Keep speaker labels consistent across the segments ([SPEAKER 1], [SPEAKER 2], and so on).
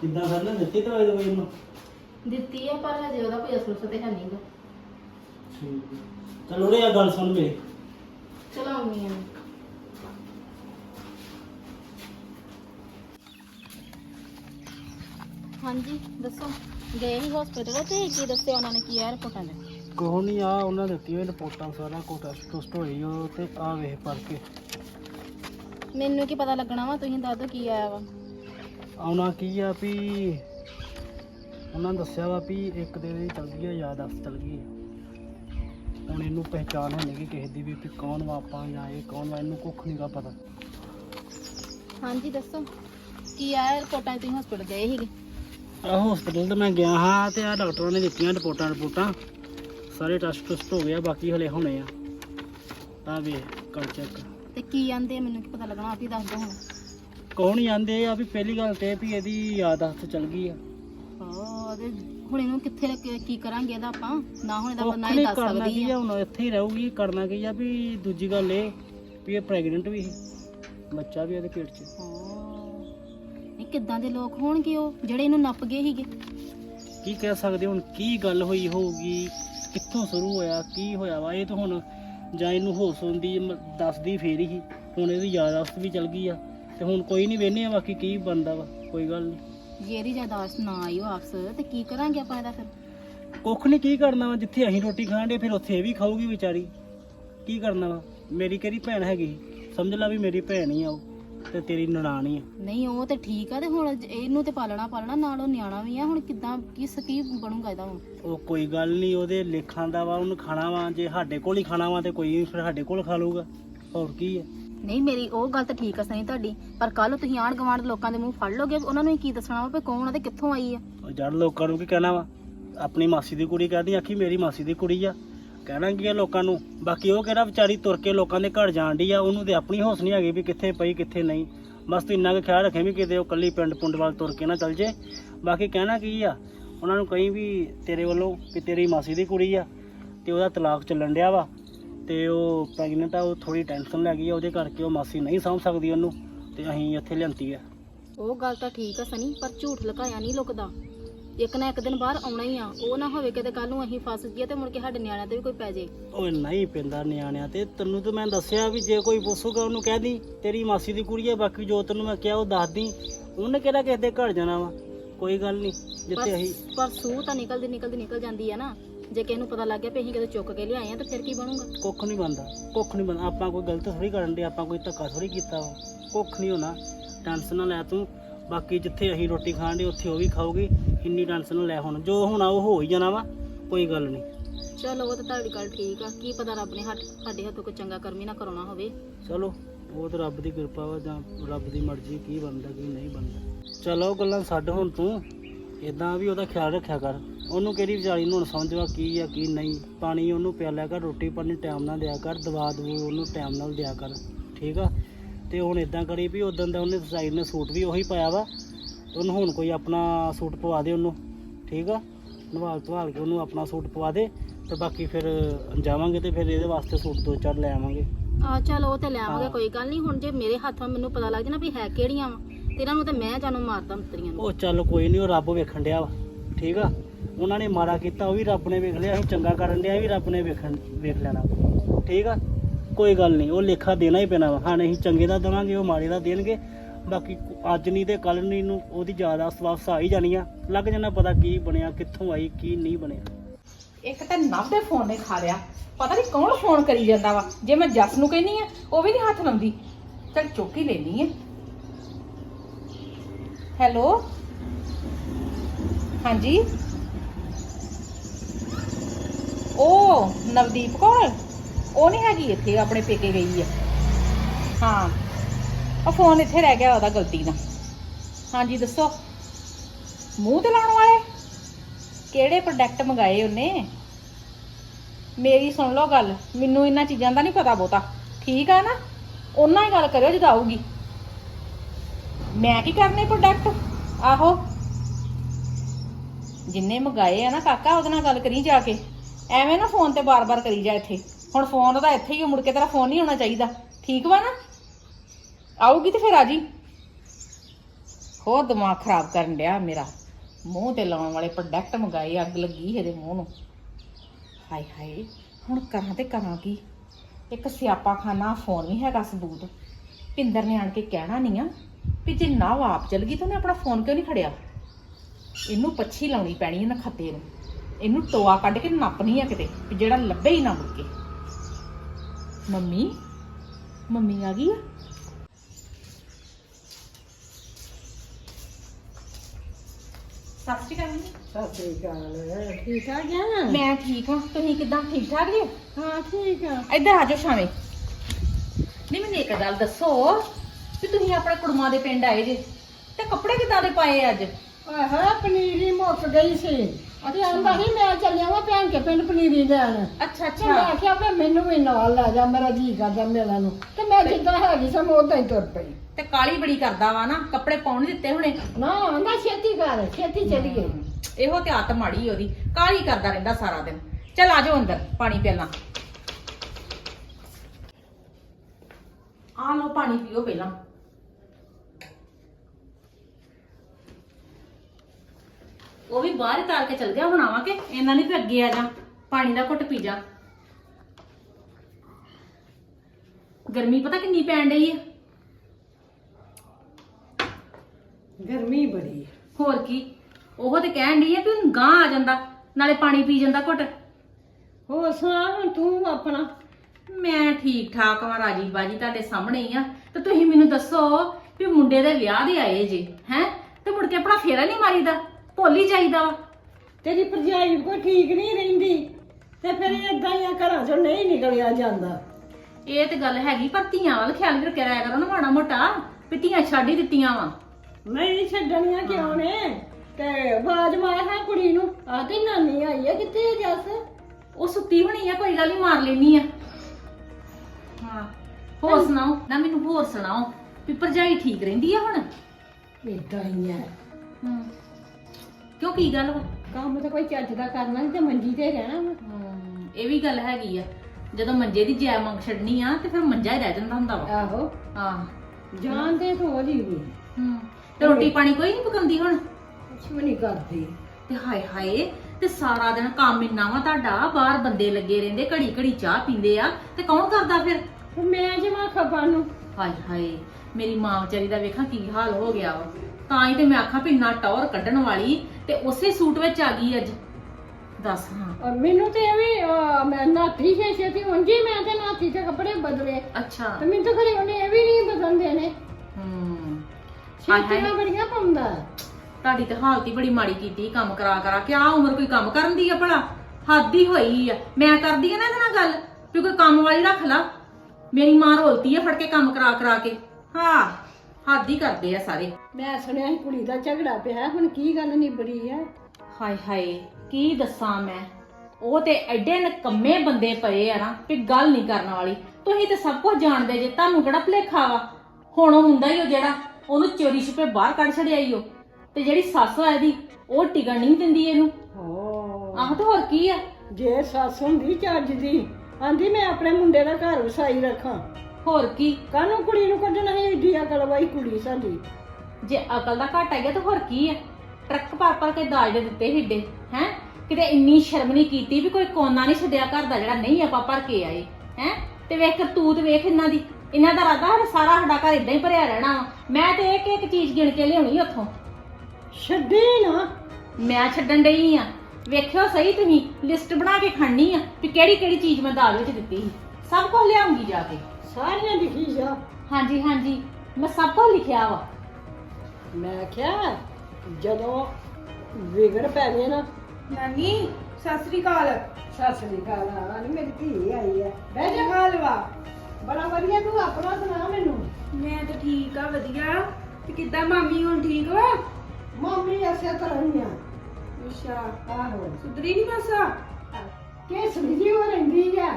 [SPEAKER 1] ਕਿੱਦਾਂ ਕਰਨਾ ਦਿੱਤੀ ਦਵਾਈ ਦਵਾਈ ਇਹਨੂੰ
[SPEAKER 2] ਦਿੱਤੀ ਆ ਪਰ ਹਜੇ ਉਹਦਾ ਕੋਈ ਅਸਰ ਉਸਰ ਤੇ ਹੈ ਨਹੀਂਗਾ
[SPEAKER 1] ਠੀਕ। ਚਲ ਉਰੇ ਆ ਗੱਲ ਸੁਣ ਮੇਰੀ।
[SPEAKER 2] ਚਲੋ ਆਉਣੀ ਆ ਹਾਂਜੀ ਦੱਸੋ। ਗਏ ਸੀ ਹਸਪੀਟਲ ਤੇ ਕੀ ਦੱਸਿਆ ਉਹਨਾਂ ਨੇ ਕੀ ਆ ਰਿਪੋਰਟਾਂ ਦੇ?
[SPEAKER 1] ਕੋਹ ਨਹੀਂ ਆ ਉਹਨਾਂ ਦਿੱਤੀ ਹੋਈ ਰਿਪੋਰਟਾਂ ਸਾਰਾ ਕੁਝ ਟੈਸਟ ਟੁਸਟ ਹੋਈ ਉਹ ਤੇ ਆ ਵੇਖ ਪੜ ਕੇ।
[SPEAKER 2] ਮੈਨੂੰ ਕੀ ਪਤਾ ਲੱਗਣਾ ਵਾ ਤੁਸੀਂ ਦੱਸ ਦਿਓ ਕੀ ਆਇਆ ਵਾ।
[SPEAKER 1] ਆਉਣਾ ਕੀ ਆ ਵੀ ਉਹਨਾਂ ਨੇ ਦੱਸਿਆ ਵਾ ਵੀ ਇੱਕ ਦੇ ਦੀ ਚਲ ਗਈ ਆ ਯਾਦਾਸ਼ਤ ਚਲ ਗਈ ਆ। ਹੁਣ ਇਹਨੂੰ ਪਹਿਚਾਣ ਹੈ ਨਹੀਂ ਕਿਸੇ ਦੀ ਵੀ ਵੀ ਕੌਣ ਵਾ ਆਪਾਂ ਜਾਂ ਇਹ ਕੌਣ ਵਾ ਇਹਨੂੰ ਕੁੱਖ ਨਹੀਂਗਾ ਪਤਾ।
[SPEAKER 2] ਹਾਂਜੀ ਦੱਸੋ। ਕੀ ਆਇਆ ਰਿਪੋਰਟਾਂ ਤੁਸੀਂ ਹਸਪੀਟਲ ਗਏ ਸੀਗੇ?
[SPEAKER 1] ਆ ਹਸਪੀਟਲ ਤੇ ਮੈਂ ਗਿਆ ਹਾਂ ਤੇ ਆ ਡਾਕਟਰਾਂ ਨੇ ਦਿੱਤੀਆਂ ਰਿਪੋਰਟਾਂ ਰਿਪੋਰਟਾਂ। ਸਾਰੇ ਟੈਸਟ ਟੁਸਟ ਹੋ ਗਏ ਆ ਬਾਕੀ ਹਲੇ ਹੋਣੇ ਆ। ਆ ਵੇ ਕਰ ਚੈੱਕ
[SPEAKER 2] ਤੇ ਕੀ ਆਂਦੇ ਆ ਮੈਨੂੰ ਕੀ ਪਤਾ ਲੱਗਣਾ ਆਪ ਹੀ ਦੱਸ ਦਿਓ ਹੁਣ।
[SPEAKER 1] ਕੌਣ ਹੀ ਆਂਦੇ ਆ ਵੀ ਪਹਿਲੀ ਗੱਲ ਤੇ ਵੀ ਇਹਦੀ ਯਾਦਾਸ਼ਤ ਚਲ ਗਈ ਆ।
[SPEAKER 2] ਹਾਂ ਤੇ ਹੁਣ ਇਹਨੂੰ ਕਿੱਥੇ ਰੱਖ ਕੇ ਕਰਾਂਗੇ ਇਹਦਾ ਆਪਾਂ? ਨਾ ਹੁਣ ਇਹਦਾ
[SPEAKER 1] ਕੁੱਖ
[SPEAKER 2] ਨਾ ਹੀ ਦੱਸ
[SPEAKER 1] ਕਰਨਾ
[SPEAKER 2] ਸਕਦੀ
[SPEAKER 1] ਕੀ
[SPEAKER 2] ਆ।
[SPEAKER 1] ਆ ਹੁਣ ਇੱਥੇ ਹੀ ਰਹੂਗੀ ਕਰਨਾ ਕੀ ਆ ਵੀ ਦੂਜੀ ਗੱਲ ਇਹ ਵੀ ਇਹ ਪ੍ਰੈਗਨੈਂਟ ਵੀ ਸੀ ਬੱਚਾ ਵੀ ਇਹਦੇ ਪੇਟ 'ਚ।
[SPEAKER 2] ਹਾਂ। ਇਹ ਕਿੱਦਾਂ ਦੇ ਲੋਕ ਹੋਣਗੇ ਉਹ ਜਿਹੜੇ ਇਹਨੂੰ ਨੱਪ ਗਏ ਸੀਗੇ?
[SPEAKER 1] ਕੀ ਕਹਿ ਸਕਦੇ ਹੁਣ ਕੀ ਗੱਲ ਹੋਈ ਹੋਊਗੀ ਕਿੱਥੋਂ ਸ਼ੁਰੂ ਹੋਇਆ ਕੀ ਹੋਇਆ ਵਾ? ਇਹ ਤਾਂ ਹੁਣ ਜਾਂ ਇਹਨੂੰ ਹੋਸ਼ ਹੁੰਦੀ ਮ- ਦੱਸਦੀ ਫੇਰ ਹੀ ਹੁਣ ਇਹਦੀ ਯਾਦਾਸ਼ਤ ਵੀ ਚਲ ਗਈ ਆ। ਤੇ ਹੁਣ ਕੋਈ ਨਹੀਂ ਵੇਨੇ ਆ ਬਾਕੀ ਕੀ ਬਣਦਾ ਵਾ ਕੋਈ ਗੱਲ ਨਹੀਂ
[SPEAKER 2] ਜੇ ਇਹਦੀ ਜਾਇਦਾਦ ਨਾ ਆਈ ਵਾਪਸ ਤੇ ਕੀ ਕਰਾਂਗੇ ਆਪਾਂ ਇਹਦਾ ਫਿਰ?
[SPEAKER 1] ਕੁੱਖ ਨਹੀਂ ਕੀ ਕਰਨਾ ਵਾ? ਜਿੱਥੇ ਅਸੀਂ ਰੋਟੀ ਖਾਣ ਦੇ ਫਿਰ ਉੱਥੇ ਇਹ ਵੀ ਖਾਊਗੀ ਵਿਚਾਰੀ। ਕੀ ਕਰਨਾ ਵਾ? ਮੇਰੀ ਕਿਹੜੀ ਭੈਣ ਹੈਗੀ? ਸਮਝ ਲੈ ਵੀ ਮੇਰੀ ਭੈਣ ਹੀ ਆ ਉਹ ਤੇ ਤੇਰੀ ਨਨਾਣ ਹੀ ਆ।
[SPEAKER 2] ਨਹੀਂ ਉਹ ਤੇ ਠੀਕ ਆ ਤੇ ਹੁਣ ਜ- ਇਹਨੂੰ ਤੇ ਪਾਲਣਾ ਪਾਲਣਾ ਨਾਲ ਉਹ ਨਿਆਣਾ ਵੀ ਆ ਹੁਣ ਕਿੱਦਾਂ ਕੀ ਸਕੀ ਬਣੂਗਾ ਇਹਦਾ ਹੁਣ?
[SPEAKER 1] ਉਹ ਕੋਈ ਗੱਲ ਨਹੀਂ ਉਹਦੇ ਲੇਖਾਂ ਦਾ ਵਾ ਉਹਨੂੰ ਖਾਣਾ ਵਾ ਜੇ ਸਾਡੇ ਕੋਲ ਹੀ ਖਾਣਾ ਵਾ ਤੇ ਕੋਈ ਨੀ ਫਿਰ ਸਾਡੇ ਕੋਲ ਖਾ ਲਊਗਾ। ਹੋਰ ਕੀ ਹੈ
[SPEAKER 2] ਨਹੀਂ, ਮੇਰੀ ਉਹ ਗੱਲ ਤਾਂ ਠੀਕ ਆ ਸਨੀ ਤੁਹਾਡੀ, ਪਰ ਕੱਲ ਤੁਸੀਂ ਆਣ ਗਵਾਂਡ ਲੋਕਾਂ ਦੇ ਮੂੰਹ ਫੜ ਲੋਗੇ, ਉਹਨਾਂ ਨੂੰ ਹੀ ਕੀ ਦੱਸਣਾ ਵਾ ਵੀ ਕੌਣ ਆ ਤੇ ਕਿੱਥੋਂ ਆਈ ਆ?
[SPEAKER 1] ਉਹ ਜੜ ਲੋਕਾਂ ਨੂੰ ਕੀ ਕਹਿਣਾ ਵਾ? ਆਪਣੀ ਮਾਸੀ ਦੀ ਕੁੜੀ ਕਹਦੀ ਆਖੀ ਮੇਰੀ ਮਾਸੀ ਦੀ ਕੁੜੀ ਆ। ਕਹਿਣਾ ਕੀ ਆ ਲੋਕਾਂ ਨੂੰ, ਬਾਕੀ ਉਹ ਕਿਹੜਾ ਵਿਚਾਰੀ ਤੁਰ ਕੇ ਲੋਕਾਂ ਦੇ ਘਰ ਜਾਣ ਡਈ ਆ, ਉਹਨੂੰ ਤੇ ਆਪਣੀ ਹੋਸ ਨਹੀਂ ਹੈਗੀ ਵੀ ਕਿੱਥੇ ਪਈ, ਕਿੱਥੇ ਨਹੀਂ। ਬਸ ਤੂੰ ਇੰਨਾ ਕੁ ਖਿਆਲ ਰੱਖੇ ਵੀ ਕਿਤੇ ਉਹ ਕੱਲੀ ਪਿੰਡ ਪੁੰਡ ਵੱਲ ਤੁਰ ਕੇ ਨਾ ਚੱਲ ਜੇ। ਬਾਕੀ ਕਹਿਣਾ ਕੀ ਆ, ਉਹਨਾਂ ਨੂੰ ਕਹੀਂ ਵੀ ਤੇਰੇ ਵੱਲੋਂ ਵੀ ਤੇਰੀ ਮਾਸੀ ਦੀ ਕੁੜੀ ਆ, ਤੇ ਉਹਦਾ ਤਲਾਕ ਚੱਲਣ ਡਿਆ ਵਾ। ਤੇ ਉਹ ਪ੍ਰੈਗਨੈਂਟ ਆ ਉਹ ਥੋੜੀ ਟੈਨਸ਼ਨ ਲੈ ਗਈ ਆ ਉਹਦੇ ਕਰਕੇ ਉਹ ਮਾਸੀ ਨਹੀਂ ਸਾਂਭ ਸਕਦੀ ਉਹਨੂੰ ਤੇ ਅਸੀਂ ਇੱਥੇ ਲਿਆਂਤੀ ਆ।
[SPEAKER 2] ਉਹ ਗੱਲ ਤਾਂ ਠੀਕ ਆ ਸਨੀ ਪਰ ਝੂਠ ਲੁਕਾਇਆ ਨਹੀਂ ਲੁਕਦਾ। ਇੱਕ ਨਾ ਇੱਕ ਦਿਨ ਬਾਹਰ ਆਉਣਾ ਹੀ ਆ ਉਹ ਨਾ ਹੋਵੇ ਕਿਤੇ ਕੱਲ ਨੂੰ ਅਸੀਂ ਫਸ ਗਏ ਤੇ ਮੁੜ ਕੇ ਸਾਡੇ ਨਿਆਣਿਆਂ ਤੇ ਵੀ ਕੋਈ ਪੈ ਜੇ।
[SPEAKER 1] ਓਏ ਨਹੀਂ ਪੈਂਦਾ ਨਿਆਣਿਆਂ ਤੇ ਤੈਨੂੰ ਤਾਂ ਮੈਂ ਦੱਸਿਆ ਵੀ ਜੇ ਕੋਈ ਪੁੱਛੂਗਾ ਉਹਨੂੰ ਕਹਿ ਦੀ ਤੇਰੀ ਮਾਸੀ ਦੀ ਕੁੜੀ ਹੈ ਬਾਕੀ ਜੋ ਤੈਨੂੰ ਮੈਂ ਕਿਹਾ ਉਹ ਦੱਸ ਦੀ ਉਹਨੇ ਕਿਹੜਾ ਕਿਸੇ ਦੇ ਘਰ ਜਾਣਾ ਵਾ? ਕੋਈ ਗੱਲ ਨਹੀਂ ਜਿੱਥੇ ਅਸੀਂ
[SPEAKER 2] ਪਰ ਪਰ ਸੂਹ ਤਾਂ ਨਿਕਲਦੀ ਨਿਕਲਦੀ ਨਿਕਲ ਜਾਂਦੀ ਆ ਨਾ। ਜੇ ਕਿਸੇ ਨੂੰ ਪਤਾ ਲੱਗ ਗਿਆ ਵੀ ਅਸੀਂ ਕਿਤੇ ਚੁੱਕ ਕੇ ਲਿਆਏ ਆ ਤਾਂ ਫਿਰ ਕੀ ਬਣੂਗਾ?
[SPEAKER 1] ਕੁੱਖ ਨਹੀਂ ਬੰਦਾ ਕੁੱਖ ਨਹੀਂ ਬੰਦਾ ਆਪਾਂ ਕੋਈ ਗਲਤ ਥੋੜੀ ਕਰਨ ਦੇ ਆਪਾਂ ਕੋਈ ਧੱਕਾ ਥੋੜੀ ਕੀਤਾ ਵਾ। ਕੁੱਖ ਨਹੀਂ ਹੋਣਾ। ਟੈਨਸ਼ਨ ਨਾ ਲੈ ਤੂੰ। ਬਾਕੀ ਜਿੱਥੇ ਅਸੀਂ ਰੋਟੀ ਖਾਣ ਦੇ ਉੱਥੇ ਉਹ ਵੀ ਖਾਊਗੀ। ਇੰਨੀ ਟੈਨਸ਼ਨ ਨਾ ਲੈ ਹੁਣ। ਜੋ ਹੋਣਾ ਉਹ ਹੋ ਹੀ ਜਾਣਾ ਵਾ। ਕੋਈ ਗੱਲ ਨਹੀਂ।
[SPEAKER 2] ਚਲੋ ਉਹ ਤਾਂ ਤੁਹਾਡੀ ਗੱਲ ਠੀਕ ਆ। ਕੀ ਪਤਾ ਰੱਬ ਨੇ ਹੱਥ ਸਾਡੇ ਹੱਥੋਂ ਕੋਈ ਚੰਗਾ ਕਰਮ ਨਾ ਕਰਾਉਣਾ ਹੋਵੇ।
[SPEAKER 1] ਚਲੋ ਉਹ ਤਾਂ ਰੱਬ ਦੀ ਕਿਰਪਾ ਵਾ ਜਾਂ ਰੱਬ ਦੀ ਮਰਜ਼ੀ ਕੀ ਬਣਦਾ ਕੀ ਨਹੀਂ ਬਣਦਾ। ਚਲੋ ਗੱਲਾਂ ਛੱਡ ਹੁਣ ਤੂੰ। ਇਦਾਂ ਵੀ ਉਹਦਾ ਖਿਆਲ ਰੱਖਿਆ ਕਰ। ਉਹਨੂੰ ਕਿਹੜੀ ਵਿਚਾਰੀ ਨੂੰ ਹੁਣ ਸਮਝਵਾ ਕੀ ਆ ਕੀ ਨਹੀਂ। ਪਾਣੀ ਉਹਨੂੰ ਪਿਆਲਿਆ ਕਰ ਰੋਟੀ ਪਾਣੀ ਟਾਈਮ ਨਾਲ ਦਿਆ ਕਰ ਦਵਾ ਦਵੂ ਉਹਨੂੰ ਟਾਈਮ ਨਾਲ ਦਿਆ ਕਰ ਠੀਕ ਆ? ਤੇ ਹੁਣ ਇਦਾਂ ਕਰੀ ਵੀ ਉਦੋਂ ਦਾ ਉਹਨੇ ਸਾਈਡ ਨੇ ਸੂਟ ਵੀ ਉਹੀ ਪਾਇਆ ਵਾ ਉਹਨੂੰ ਹੁਣ ਕੋਈ ਆਪਣਾ ਸੂਟ ਪਵਾ ਦੇ ਉਹਨੂੰ ਠੀਕ ਆ? ਨਵਾਲ ਧਵਾਲ ਕੇ ਉਹਨੂੰ ਆਪਣਾ ਸੂਟ ਪਵਾ ਦੇ ਤੇ ਬਾਕੀ ਫਿਰ ਜਾਵਾਂਗੇ ਤੇ ਫਿਰ ਇਹਦੇ ਵਾਸਤੇ ਸੂਟ ਦੋ ਚਾਰ ਲੈ ਆਵਾਂਗੇ।
[SPEAKER 2] ਆ ਚਲ ਉਹ ਤੇ ਲੈ ਆਵਾਂਗੇ। ਕੋਈ ਗੱਲ ਨਹੀਂ ਹੁਣ ਜੇ ਮੇਰੇ ਹੱਥੋਂ ਮੈਨੂੰ ਪਤਾ ਲੱਗ ਜਾਣਾ ਵੀ ਹੈ ਕਿਹੜੀਆਂ ਵਾ ਤੇ ਇਹਨਾਂ ਨੂੰ ਤੇ ਮੈਂ ਜਾਨੂੰ ਮਾਰਦਾ ਮਿੱਤਰੀਆਂ ਨੂੰ।
[SPEAKER 1] ਉਹ ਚੱਲ ਕੋਈ ਨਹੀਂ ਉਹ ਰੱਬ ਵੇਖਣ ਡਿਆ ਵਾ ਠੀਕ ਆ? ਉਹਨਾਂ ਨੇ ਮਾੜਾ ਕੀਤਾ, ਉਹ ਵੀ ਰੱਬ ਨੇ ਵੇਖ ਲਿਆ, ਅਸੀਂ ਚੰਗਾ ਕਰਨ ਡਿਆ, ਇਹ ਵੀ ਰੱਬ ਨੇ ਵੇਖਣ ਵੇਖ ਲੈਣਾ। ਠੀਕ ਆ? ਕੋਈ ਗੱਲ ਨਹੀਂ, ਉਹ ਲੇਖਾ ਦੇਣਾ ਹੀ ਪੈਣਾ ਹਾਂ ਅਸੀਂ ਚੰਗੇ ਦਾ ਦੇਵਾਂਗੇ, ਉਹ ਮਾੜੇ ਦਾ ਦੇਣਗੇ। ਬਾਕੀ ਅੱਜ ਨਹੀਂ ਤੇ ਕੱਲ ਨਹੀਂ ਨੂੰ ਉਹਦੀ ਜ਼ਿਆਦਾ ਵਾਪਸ ਆ ਹੀ ਜਾਣੀ ਆ। ਲੱਗ ਜਾਣਾ ਪਤਾ ਕੀ ਬਣਿਆ, ਕਿੱਥੋਂ ਆਈ, ਕੀ ਨਹੀਂ ਬਣਿਆ।
[SPEAKER 3] ਇੱਕ ਤਾਂ ਨਵ ਦੇ ਫੋਨ ਨੇ ਖਾ ਲਿਆ ਪਤਾ ਨਹੀਂ ਕੌਣ ਫੋਨ ਕਰੀ ਜਾਂਦਾ ਵਾ। ਜੇ ਮੈਂ ਜੱਸ ਨੂੰ ਕਹਿੰਨੀ ਆ, ਉਹ ਵੀ ਨਹੀਂ ਹੱਥ ਲਾਉਂਦੀ। ਚਲ ਚੁੱਕ ਹੀ ਲੈਣੀ ਆ। ਹੈਲੋ? ਹਾਂਜੀ? ਉਹ ਨਵਦੀਪ ਕੌਰ, ਉਹ ਨਹੀਂ ਹੈਗੀ ਇੱਥੇ, ਆਪਣੇ ਪੇਕੇ ਗਈ ਆ। ਹਾਂ, ਉਹ ਫੋਨ ਇੱਥੇ ਰਹਿ ਗਿਆ ਉਹਦਾ ਗਲਤੀ ਨਾਲ ਹਾਂਜੀ, ਦੱਸੋ। ਮੂੰਹ ਤੇ ਲਾਉਣ ਵਾਲੇ? ਕਿਹੜੇ ਪ੍ਰੋਡਕਟ ਮੰਗਾਏ ਉਹਨੇ? ਮੇਰੀ ਸੁਣ ਲਓ ਗੱਲ, ਮੈਨੂੰ ਇਹਨਾਂ ਚੀਜ਼ਾਂ ਦਾ ਨਹੀਂ ਪਤਾ ਬਹੁਤਾ। ਠੀਕ ਆ ਨਾ? ਉਹਨਾਂ ਹੀ ਗੱਲ ਕਰਿਓ ਜਦੋਂ ਆਊਗੀ। ਮੈਂ ਕੀ ਕਰਨੇ ਪ੍ਰੋਡਕਟ ਆਹੋ। ਜਿੰਨੇ ਮੰਗਾਏ ਆ ਨਾ ਕਾਕਾ, ਉਹਦੇ ਨਾਲ ਗੱਲ ਕਰੀ ਜਾ ਕੇ। ਐਵੇਂ ਨਾ ਫੋਨ ਤੇ ਬਾਰ-ਬਾਰ ਕਰੀ ਜਾ ਇੱਥੇ। ਹੁਣ ਫੋਨ ਉਹਦਾ ਇੱਥੇ ਹੀ ਆ, ਮੁੜ ਕੇ ਤੇਰਾ ਫੋਨ ਨਹੀਂ ਹੋਣਾ ਚਾਹੀਦਾ। ਠੀਕ ਵਾ ਨਾ? ਆਊਗੀ ਤੇ ਫਿਰ ਆ ਜੀ। ਹੋਰ ਦਿਮਾਗ ਖਰਾਬ ਕਰਨ ਡਿਆ ਮੇਰਾ। ਮੂੰਹ ਤੇ ਲਾਉਣ ਵਾਲੇ ਪ੍ਰੋਡਕਟ ਮੰਗਾਏ ਅੱਗ ਲੱਗੀ ਇਹਦੇ ਮੂੰਹ ਨੂੰ। ਹਾਏ ਹਾਏ ਹੁਣ ਕਰਾਂ ਤੇ ਕਰਾਂ ਕੀ? ਇੱਕ ਸਿਆਪਾ ਖਾਨਾ ਫੋਨ ਵੀ ਹੈਗਾ ਸਬੂਤ। ਪਿੰਦਰ ਨੇ ਆਣ ਕੇ ਕਹਿਣਾ ਨਹੀਂ ਆ ਵੀ ਜੇ ਨਾ ਉਹ ਆਪ ਚਲ ਗਈ ਤਾਂ ਉਹਨੇ ਆਪਣਾ ਫੋਨ ਕਿਉਂ ਨਹੀਂ ਖੜਿਆ ਇਹਨੂੰ ਪੱਛੀ ਲਾਉਣੀ ਪੈਣੀ ਇਹਨਾਂ ਖੱਤੇ ਨੂੰ। ਇਹਨੂੰ ਟੋਆ ਕੱਢ ਕੇ ਨੱਪਣੀ ਆ ਕਿਤੇ ਵੀ ਜਿਹੜਾ ਲੱਭੇ ਹੀ ਨਾ ਮੁੜ ਕੇ। ਮੰਮੀ ਮੰਮੀ ਆ ਗਈ ਆ? ਸਤਿ ਸ਼੍ਰੀ ਅਕਾਲ।
[SPEAKER 4] ਸਤਿ ਸ੍ਰੀ ਅਕਾਲ ਠੀਕ ਆ?
[SPEAKER 3] ਮੈਂ ਠੀਕ ਹਾਂ ਤੁਸੀਂ ਕਿਦਾਂ ਠੀਕ ਠਾਕ ਜੀ?
[SPEAKER 4] ਹਾਂ ਠੀਕ ਆ।
[SPEAKER 3] ਇੱਧਰ ਆ ਜਾਓ ਸ਼ਾਮੇ। ਨਹੀਂ ਮੈਨੂੰ ਇੱਕ ਗੱਲ ਦੱਸੋ ਵੀ ਤੁਸੀਂ ਆਪਣੇ ਕੁੜਮਾਂ ਦੇ ਪਿੰਡ ਆਏ ਜੇ ਤੇ ਕੱਪੜੇ ਕਿਦਾਂ ਦੇ ਪਾਏ ਅੱਜ?
[SPEAKER 4] ਆਹਾ ਪਨੀਰੀ ਮੁੱਕ ਗਈ ਸੀ। ਤੇ ਆਂਦਾ ਸੀ ਮੈਂ ਚੱਲਿਆ ਵਾ ਭੈਣ ਕੇ ਪਿੰਡ ਪਨੀਰੀ ਲੈਣ।
[SPEAKER 3] ਅੱਛਾ
[SPEAKER 4] ਤੇ ਮੈਂ ਆਖਿਆ ਵੀ ਮੈਨੂੰ ਵੀ ਨਾਲ ਲੈ ਜਾ ਮੇਰਾ ਜੀ ਕਰਦਾ ਮਿਲਣ ਨੂੰ। ਤੇ ਮੈਂ ਜਿੱਦਾਂ ਹੈਗੀ ਸਾਂ ਮੈਂ ਉਦਾਂ ਹੀ ਤੁਰ ਪਈ।
[SPEAKER 3] ਤੇ ਕਾਲੀ ਬੜੀ ਕਰਦਾ ਵਾ ਨਾ ਕੱਪੜੇ ਪਾਉਣ ਨੀ ਦਿੱਤੇ ਹੁਣੇ?
[SPEAKER 4] ਨਾ ਆਂਦਾ ਛੇਤੀ ਕਰ ਛੇਤੀ ਚੱਲੀਏ
[SPEAKER 3] ਇਹੋ ਤੇ ਆਤ ਮਾੜੀ ਉਹਦੀ ਕਾਲੀ ਕਰਦਾ ਰਹਿੰਦਾ ਸਾਰਾ ਦਿਨ। ਚੱਲ ਆ ਜਾਓ ਅੰਦਰ ਪਾਣੀ ਪਿਆਲਾਂ ਆ ਲਓ ਪਾਣੀ ਪੀਓ ਪਹਿਲਾਂ। ਉਹ ਵੀ ਬਾਹਰ ਹੀ ਤਾਰ ਕੇ ਚਲ ਗਿਆ ਹੁਣ ਆਵਾਂ ਕਿ ਇਹਨਾਂ ਨੇ ਵੀ ਅੱਗੇ ਆ ਜਾ ਪਾਣੀ ਦਾ ਘੁੱਟ ਪੀ ਜਾ। ਗਰਮੀ ਪਤਾ ਕਿੰਨੀ ਪੈਣ ਡਈ ਹੈ
[SPEAKER 4] ਗਰਮੀ ਬੜੀ
[SPEAKER 3] ਹੋਰ ਕੀ? ਉਹ ਤੇ ਕਹਿਣ ਡਈ ਆ ਵੀ ਗਾਂ ਆ ਜਾਂਦਾ ਨਾਲੇ ਪਾਣੀ ਪੀ ਜਾਂਦਾ ਘੁੱਟ।
[SPEAKER 4] ਹੋਰ ਸੁਣਾ ਹੁਣ ਤੂੰ ਆਪਣਾ?
[SPEAKER 3] ਮੈਂ ਠੀਕ ਠਾਕ ਵਾਂ ਰਾਜੀ ਬਾਜੀ ਤੁਹਾਡੇ ਸਾਹਮਣੇ ਹੀ ਆ। ਤੇ ਤੁਸੀਂ ਮੈਨੂੰ ਦੱਸੋ ਵੀ ਮੁੰਡੇ ਦੇ ਵਿਆਹ ਦੇ ਆਏ ਜੇ ਹੈ? ਤੇ ਮੁੜ ਕੇ ਆਪਣਾ ਫੇਰਾ ਨਹੀਂ ਮਾਰੀਦਾ? ਭੁੱਲ ਹੀ ਜਾਈਦਾ ਵਾ।
[SPEAKER 4] ਤੇਰੀ ਭਰਜਾਈ ਕੋਈ ਠੀਕ ਨਹੀਂ ਰਹਿੰਦੀ। ਤੇ ਫਿਰ ਏਦਾਂ ਹੀ ਆ ਘਰਾਂ ਚੋਂ ਨਹੀਂ ਨਿਕਲਿਆ ਜਾਂਦਾ।
[SPEAKER 3] ਇਹ ਤੇ ਗੱਲ ਹੈਗੀ ਪਰ ਧੀਆਂ ਵੱਲ ਖਿਆਲ ਵੀ ਰੱਖਿਆ ਕਰਿਆ ਕਰੋ ਨਾ ਮਾੜਾ ਮੋਟਾ ਵੀ ਧੀਆਂ ਛੱਡ ਹੀ ਦਿੱਤੀਆਂ ਵਾ।
[SPEAKER 4] ਨਹੀਂ ਛੱਡਣੀਆਂ ਕਿਉਂ ਨੇ? ਤੇ ਬਾਜ ਮਾਰ ਹੈ ਕੁੜੀ ਨੂੰ। ਆ ਤੇ ਨਾਨੀ ਆਈ ਹੈ ਕਿੱਥੇ ਹੈ ਜੱਸ?
[SPEAKER 3] ਉਹ ਸੁੱਤੀ ਹੋਣੀ ਆ ਕੋਈ ਗੱਲ ਨਹੀਂ ਮਾਰ ਲੈਣੀ ਆ। ਹਾਂ ਹੋਰ ਸੁਣਾਓ? ਨਾ ਮੈਨੂੰ ਹੋਰ ਸੁਣਾਓ ਵੀ ਭਰਜਾਈ ਠੀਕ ਰਹਿੰਦੀ ਆ ਹੁਣ?
[SPEAKER 4] ਇਦਾਂ ਹੀ ਹੈ
[SPEAKER 3] ਹੂੰ। ਕਿਉਂ ਕੀ ਗੱਲ ਵਾ?
[SPEAKER 4] ਕੰਮ ਤਾਂ ਕੋਈ ਚੱਜ ਦਾ ਕਰਨਾ ਨਹੀਂ ਤੇ ਮੰਜੀ ਤੇ ਰਹਿਣਾ ਵਾ।
[SPEAKER 3] ਹਮ, ਇਹ ਵੀ ਗੱਲ ਹੈਗੀ ਆ। ਜਦੋਂ ਮੰਜੇ ਦੀ ਜੈ ਮੰਗ ਛੱਡਣੀ ਆ ਤੇ ਫਿਰ ਮੰਜਾ ਹੀ ਰਹਿ ਜਾਂਦਾ ਹੁੰਦਾ ਵਾ।
[SPEAKER 4] ਆਹੋ।
[SPEAKER 3] ਹਾਂ।
[SPEAKER 4] ਜਾਨ ਤੇ ਥੋ ਜੀ ਵੀ
[SPEAKER 3] ਹੂੰ ਤੇ ਰੋਟੀ ਪਾਣੀ ਕੋਈ ਨਹੀਂ ਪਕਾਉਂਦੀ ਹੁਣ?
[SPEAKER 4] ਕੁਛ ਵੀ ਨਹੀਂ ਕਰਦੀ।
[SPEAKER 3] ਤੇ ਹਾਏ ਹਾਏ ਤੇ ਸਾਰਾ ਦਿਨ ਕੰਮ ਇੰਨਾ ਵਾ ਤੁਹਾਡਾ ਬਾਹਰ ਬੰਦੇ ਲੱਗੇ ਰਹਿੰਦੇ ਘੜੀ ਘੜੀ ਚਾਹ ਪੀਂਦੇ ਆ ਤੇ ਕੌਣ ਕਰਦਾ ਫਿਰ?
[SPEAKER 4] ਤੇ ਮੈਂ ਜਮਾ ਖਪਾਂ ਨੂੰ।
[SPEAKER 3] ਹਾਏ ਹਾਏ ਮੇਰੀ ਮਾਂ ਵਿਚਾਰੀ ਦਾ ਵੇਖਾਂ ਕੀ ਹਾਲ ਹੋ ਗਿਆ ਵਾ। ਤਾਂ ਹੀ ਤੇ ਮੈਂ ਆਖਾਂ ਵੀ ਇੰਨਾ ਟੌਰ ਕੱਢਣ ਵਾਲੀ ਤੇ ਉਸੇ ਸੂਟ ਵਿੱਚ ਆ ਗਈ ਅੱਜ। ਦੱਸ ਹਾਂ।
[SPEAKER 4] ਮੈਨੂੰ ਤੇ ਇਹ ਵੀ ਅਹ, ਮੈਂ ਨਾਤੀ ਛੇ ਛੇਤੀ ਉਂਝੀ ਮੈਂ ਤੇ ਨਾਤੀ ਤੇ ਕੱਪੜੇ ਬਦਲੇ।
[SPEAKER 3] ਅੱਛਾ।
[SPEAKER 4] ਤੇ ਮੈਨੂੰ ਤਾਂ ਖਰੇ ਉਹਨੇ ਇਹ ਵੀ ਨਹੀਂ ਬਦਲਦੇ ਨੇ।
[SPEAKER 3] ਹੂੰ। ਹਾਏ ਹਾਏ।
[SPEAKER 4] ਛੇਤੀਆਂ ਬੜੀਆਂ ਪਾਉਂਦਾ।
[SPEAKER 3] ਤੁਹਾਡੀ ਤੇ ਹਾਲਤ ਹੀ ਬੜੀ ਮਾੜੀ ਕੀਤੀ ਕੰਮ ਕਰਾ ਕਰਾ ਕੇ। ਆ ਉਮਰ ਕੋਈ ਕੰਮ ਕਰਨ ਦੀ ਆ ਭਲਾ? ਹੱਦ ਹੀ ਹੋਈ ਆ। ਮੈਂ ਕਰਦੀ ਆ ਨਾ ਇਹਦੇ ਨਾਲ ਗੱਲ ਵੀ ਕੋਈ ਕੰਮ ਵਾਲੀ ਰੱਖ ਲਾ। ਮੇਰੀ ਮਾਂ ਰੋਲਤੀ ਆ ਫੜ ਕੇ ਕੰਮ ਕਰਾ ਕਰਾ ਕੇ। ਹਾਂ। ਹੱਦ ਹੀ ਕਰਦੇ ਆ ਸਾਰੇ।
[SPEAKER 4] ਮੈਂ ਸੁਣਿਆ ਸੀ ਕੁੜੀ ਦਾ ਝਗੜਾ ਪਿਆ ਹੁਣ ਕੀ ਗੱਲ ਨਿਬੜੀ ਹੈ
[SPEAKER 3] ਹਾਏ ਹਾਏ ਕੀ ਦੱਸਾਂ ਮੈਂ? ਉਹ ਤੇ ਐਡੇ ਨਕੰਮੇ ਬੰਦੇ ਪਏ ਆ ਨਾ ਕਿ ਗੱਲ ਨਹੀਂ ਕਰਨ ਵਾਲੀ। ਤੁਸੀਂ ਤੇ ਸਭ ਕੁਝ ਜਾਣਦੇ ਜੇ ਤੁਹਾਨੂੰ ਕਿਹੜਾ ਭੁਲੇਖਾ ਵਾ? ਹੁਣ ਉਹ ਮੁੰਡਾ ਹੀ ਉਹ ਜਿਹੜਾ ਉਹਨੂੰ ਚੋਰੀ ਛੁਪੇ ਬਾਹਰ ਕੱਢ ਛੜਿਆ ਈ ਉਹ। ਤੇ ਜਿਹੜੀ ਸੱਸ ਆ ਇਹਦੀ ਉਹ ਟਿਕਣ ਨਹੀਂ ਦਿੰਦੀ ਇਹਨੂੰ।
[SPEAKER 4] ਓ
[SPEAKER 3] ਆਹ ਤਾਂ ਹੋਰ ਕੀ ਆ?
[SPEAKER 4] ਜੇ ਸੱਸ ਹੁੰਦੀ ਚੱਜ ਦੀ ਆਂਦੀ ਮੈਂ ਆਪਣੇ ਮੁੰਡੇ ਦਾ ਘਰ ਵਸਾਈ ਰੱਖਾਂ।
[SPEAKER 3] ਹੋਰ ਕੀ?
[SPEAKER 4] ਕਾਹਨੂੰ ਕੁੜੀ ਨੂੰ ਕੱਢਣਾ ਹੈ ਏਡੀ ਅਕਲ ਵਾਈ ਕੁੜੀ ਸਾਡੀ।
[SPEAKER 3] ਜੇ ਅਕਲ ਦਾ ਘਾਟਾ ਗਿਆ ਤਾਂ ਹੋਰ ਕੀ ਆ? ਟਰੱਕ ਭਰ ਭਰ ਕੇ ਦਾਜ ਦੇ ਦਿੱਤੇ ਹਿੱਡੇ ਹੈ? ਕਿਤੇ ਇੰਨੀ ਸ਼ਰਮ ਨਹੀਂ ਕੀਤੀ ਵੀ ਕੋਈ ਕੋਨਾ ਨਹੀਂ ਛੱਡਿਆ ਘਰ ਦਾ ਜਿਹੜਾ ਨਹੀਂ ਆਪਾਂ ਭਰ ਕੇ ਆਏ ਹੈ? ਤੇ ਵੇਖ ਕਰਤੂਤ ਵੇਖ ਇਹਨਾਂ ਦੀ। ਇਹਨਾਂ ਦਾ ਰਾਦਾ ਸਾਰਾ ਸਾਡਾ ਘਰ ਇਦਾਂ ਹੀ ਭਰਿਆ ਰਹਿਣਾ ਵਾ। ਮੈਂ ਤੇ ਇੱਕ ਇੱਕ ਚੀਜ਼ ਗਿਣ ਕੇ ਲਿਆਉਣੀ ਉੱਥੋਂ।
[SPEAKER 4] ਛੱਡੇ ਨਾ।
[SPEAKER 3] ਮੈਂ ਛੱਡਣ ਡਈ ਆ। ਵੇਖਿਓ ਸਹੀ ਤੁਸੀਂ ਲਿਸਟ ਬਣਾ ਕੇ ਖੜਨੀ ਆ ਵੀ ਕਿਹੜੀ ਕਿਹੜੀ ਚੀਜ਼ ਮੈਂ ਦਾਜ ਵਿੱਚ ਦਿੱਤੀ ਸੀ। ਸਭ ਕੁਝ ਲਿਆਉਂਗੀ ਜਾ ਕੇ।
[SPEAKER 4] ਸਾਰੀਆਂ ਲਿਖੀ ਜਾ
[SPEAKER 3] ਹਾਂਜੀ ਹਾਂਜੀ। ਮੈਂ ਸਭ ਕੁਝ ਲਿਖਿਆ ਵਾ।
[SPEAKER 4] ਮੈਂ ਕਿਹਾ ਜਦੋਂ ਵਿਗੜ ਪੈ ਗਏ ਨਾ।
[SPEAKER 5] ਨਾਨੀ ਸਤਿ ਸ੍ਰੀ ਅਕਾਲ।
[SPEAKER 4] ਸਤਿ ਸ੍ਰੀ ਅਕਾਲ ਮੇਰੀ ਧੀ ਆਈ ਹੈ ਬਹਿ ਜਾ।
[SPEAKER 5] ਹਾਲ ਵਾ
[SPEAKER 4] ਬੜਾ ਵਧੀਆ ਤੂੰ ਆਪਣਾ ਸੁਣਾ ਮੈਨੂੰ।
[SPEAKER 5] ਮੈਂ ਤਾਂ ਠੀਕ ਆ ਵਧੀਆ। ਤੇ ਕਿੱਦਾਂ ਮਾਮੀ ਹੁਣ ਠੀਕ ਵਾ?
[SPEAKER 4] ਮੰਮੀ ਐਸੇ ਤਰ੍ਹਾਂ ਹੀ ਆ।
[SPEAKER 5] ਅੱਛਾ।
[SPEAKER 4] ਆਹੋ।
[SPEAKER 5] ਸੁਧਰੀ ਨਹੀਂ ਮਾਸਾ?
[SPEAKER 4] ਕਿਸ ਜੀ ਹੋ ਰਹਿੰਦੀ ਆ।